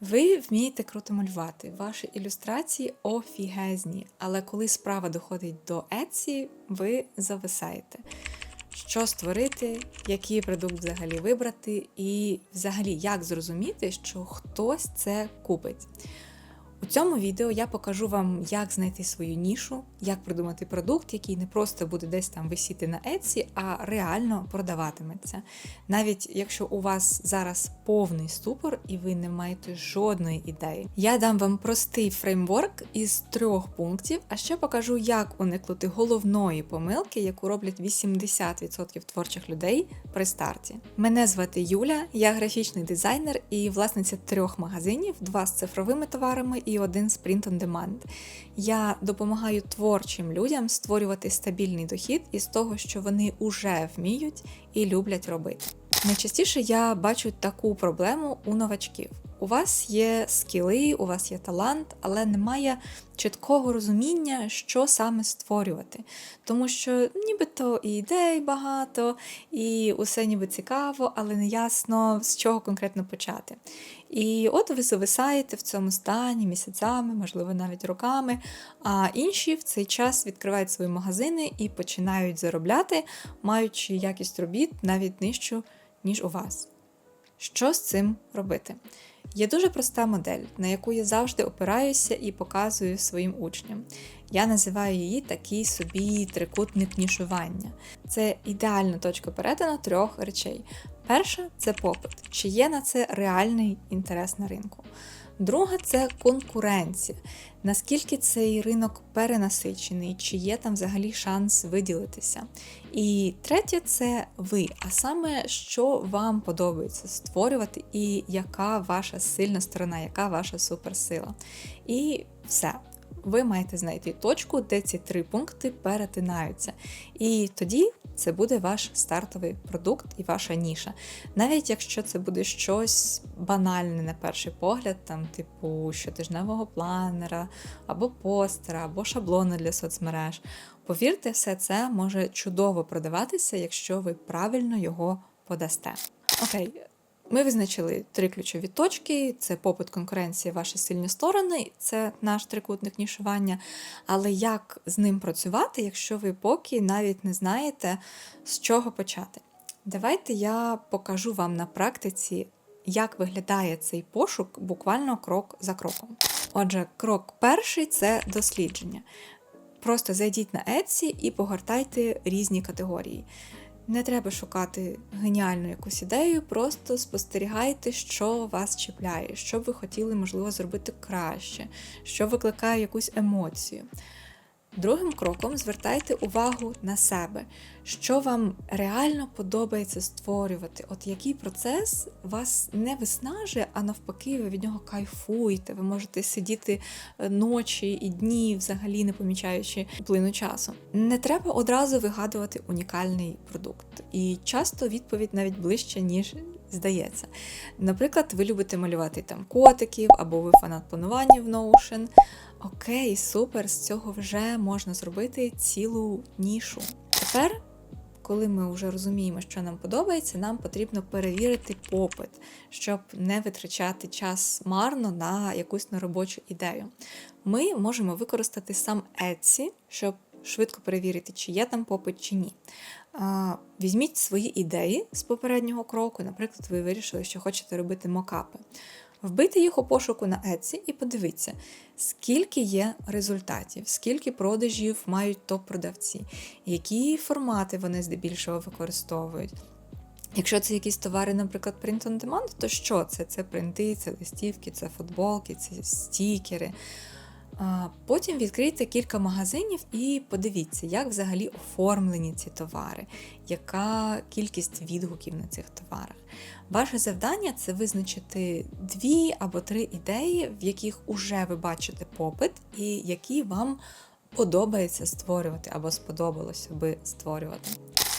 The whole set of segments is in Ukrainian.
Ви вмієте круто малювати, ваші ілюстрації офігезні, але коли справа доходить до Etsy, ви зависаєте. Що створити, який продукт взагалі вибрати, і взагалі як зрозуміти, що хтось це купить. У цьому відео я покажу вам, як знайти свою нішу, як придумати продукт, який не просто буде десь там висіти на Etsy, а реально продаватиметься. Навіть якщо у вас зараз повний ступор і ви не маєте жодної ідеї. Я дам вам простий фреймворк із трьох пунктів, а ще покажу, як уникнути головної помилки, яку роблять 80% творчих людей при старті. Мене звати Юля, я графічний дизайнер і власниця трьох магазинів: два з цифровими товарами і один Sprint Print on Demand. Я допомагаю творчим людям створювати стабільний дохід із того, що вони уже вміють і люблять робити. Найчастіше я бачу таку проблему у новачків. У вас є скіли, у вас є талант, але немає чіткого розуміння, що саме створювати. Тому що нібито і ідей багато, і усе ніби цікаво, але не ясно, з чого конкретно почати. І от ви зависаєте в цьому стані місяцями, можливо, навіть роками. А інші в цей час відкривають свої магазини і починають заробляти, маючи якість робіт навіть нижчу, ніж у вас. Що з цим робити? Є дуже проста модель, на яку я завжди опираюся і показую своїм учням. Я називаю її такий собі трикутник нішування. Це ідеальна точка перетину трьох речей. Перша це попит, чи є на це реальний інтерес на ринку. Друга це конкуренція. Наскільки цей ринок перенасичений, чи є там взагалі шанс виділитися. І третє це ви, а саме, що вам подобається створювати, і яка ваша сильна сторона, яка ваша суперсила. І все. Ви маєте знайти точку, де ці три пункти перетинаються. І тоді це буде ваш стартовий продукт і ваша ніша. Навіть якщо це буде щось банальне на перший погляд, там, типу щотижневого планера, або постера, або шаблони для соцмереж. Повірте, все це може чудово продаватися, якщо ви правильно його подасте. Окей. Ми визначили три ключові точки: це попит, конкуренція, ваші сильні сторони, це наш трикутник нішування. Але як з ним працювати, якщо ви поки навіть не знаєте, з чого почати? Давайте я покажу вам на практиці, як виглядає цей пошук буквально крок за кроком. Отже, крок перший це дослідження. Просто зайдіть на Etsy і погортайте різні категорії. Не треба шукати геніальну якусь ідею, просто спостерігайте, що вас чіпляє, що б ви хотіли, можливо, зробити краще, що викликає якусь емоцію. Другим кроком звертайте увагу на себе, що вам реально подобається створювати, от який процес вас не виснажує, а навпаки, ви від нього кайфуєте. Ви можете сидіти е, ночі і дні, взагалі не помічаючи плину часу. Не треба одразу вигадувати унікальний продукт. І часто відповідь навіть ближче, ніж здається. Наприклад, ви любите малювати там котиків, або ви фанат планування в Notion. Окей, супер, з цього вже можна зробити цілу нішу. Тепер, коли ми вже розуміємо, що нам подобається, нам потрібно перевірити попит, щоб не витрачати час марно на якусь неробочу ідею. Ми можемо використати сам Etsy, щоб швидко перевірити, чи є там попит, чи ні. Візьміть свої ідеї з попереднього кроку, наприклад, ви вирішили, що хочете робити мокапи. Вбити їх у пошуку на Etsy і подивіться, скільки є результатів, скільки продажів мають топ-продавці, які формати вони здебільшого використовують. Якщо це якісь товари, наприклад, print on demand, то що це? Це принти, це листівки, це футболки, це стікери. Потім відкрийте кілька магазинів і подивіться, як взагалі оформлені ці товари, яка кількість відгуків на цих товарах. Ваше завдання це визначити дві або три ідеї, в яких уже ви бачите попит, і які вам подобається створювати або сподобалося би створювати.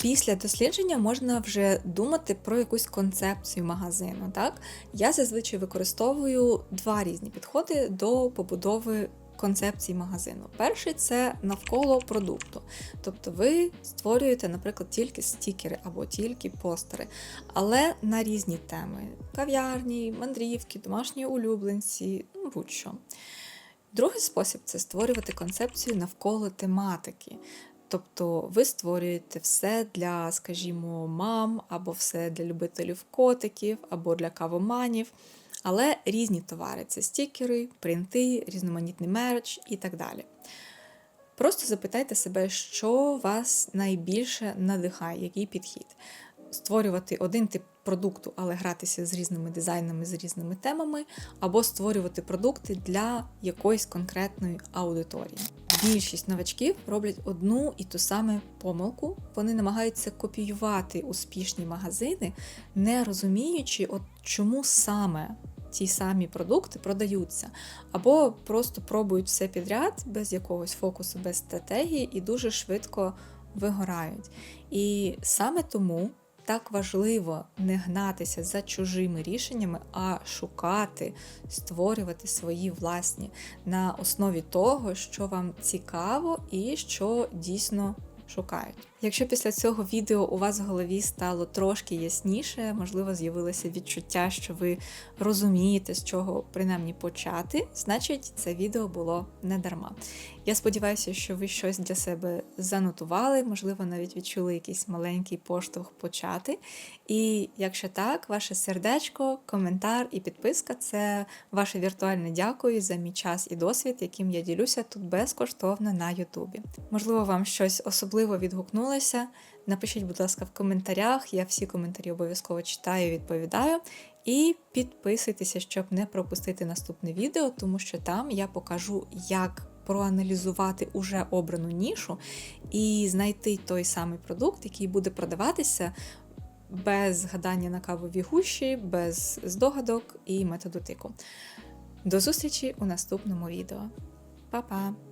Після дослідження можна вже думати про якусь концепцію магазину. Так? Я зазвичай використовую два різні підходи до побудови концепцій магазину. Перший це навколо продукту. Тобто ви створюєте, наприклад, тільки стікери або тільки постери, але на різні теми: кав'ярні, мандрівки, домашні улюбленці, ну будь-що. Другий спосіб це створювати концепцію навколо тематики. Тобто ви створюєте все для, скажімо, мам, або все для любителів котиків, або для кавоманів, але різні товари це стікери, принти, різноманітний мерч і так далі. Просто запитайте себе, що вас найбільше надихає, який підхід. Створювати один тип продукту, але гратися з різними дизайнами, з різними темами, або створювати продукти для якоїсь конкретної аудиторії. Більшість новачків роблять одну і ту саму помилку. Вони намагаються копіювати успішні магазини, не розуміючи, от чому саме ті самі продукти продаються, або просто пробують все підряд без якогось фокусу, без стратегії і дуже швидко вигорають. І саме тому так важливо не гнатися за чужими рішеннями, а шукати, створювати свої власні на основі того, що вам цікаво і що дійсно шукають. Якщо після цього відео у вас в голові стало трошки ясніше, можливо, з'явилося відчуття, що ви розумієте, з чого принаймні почати, значить це відео було не дарма. Я сподіваюся, що ви щось для себе занотували, можливо, навіть відчули якийсь маленький поштовх почати. І якщо так, ваше сердечко, коментар і підписка це ваше віртуальне дякую за мій час і досвід, яким я ділюся тут безкоштовно на Ютубі. Можливо, вам щось особливо відгукнулося. Напишіть, будь ласка, в коментарях. Я всі коментарі обов'язково читаю і відповідаю. І підписуйтеся, щоб не пропустити наступне відео, тому що там я покажу, як проаналізувати уже обрану нішу і знайти той самий продукт, який буде продаватися без згадання на кавові гущі, без здогадок і методу тику. До зустрічі у наступному відео. Па-па!